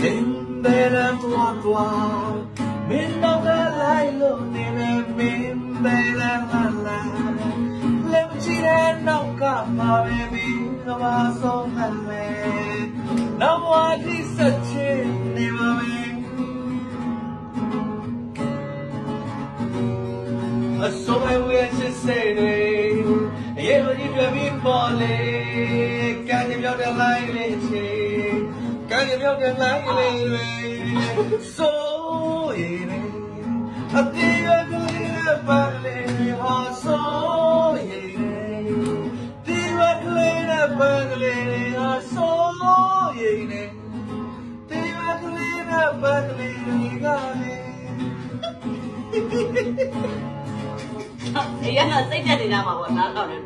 မင်းပဲလမ်းသွားသွားမင်းတော့ကလိုက်လို့နေနေမင်းပဲလမ်းလာလာလက်ချီတဲ့နောက်ကပါပဲမင်းကပါဆုံးမှန်မယ်နောက်ဘဝဒီစက်ချင်နေပါမယ်အစိုးရ ဝဲစစ်စေးတွေအရေးလို့ဒီပြပြီးပေါ်လေကံကြမြောက်တဲ့လိုင်းလေးချေကံကြမြောက်တဲ့လိုင်းလေးတွေဆိုရင်အတေးရကလေးနဲ့ပါလေဟာဆိုရင်ဒီဝကလေးနဲ့ပါလေဟာဆိုရင်ဒီဝကလေးနဲ့ပါလေကလည်းအေးရစိတ်တက်နေတာမှာပေါ့နားတော့တယ်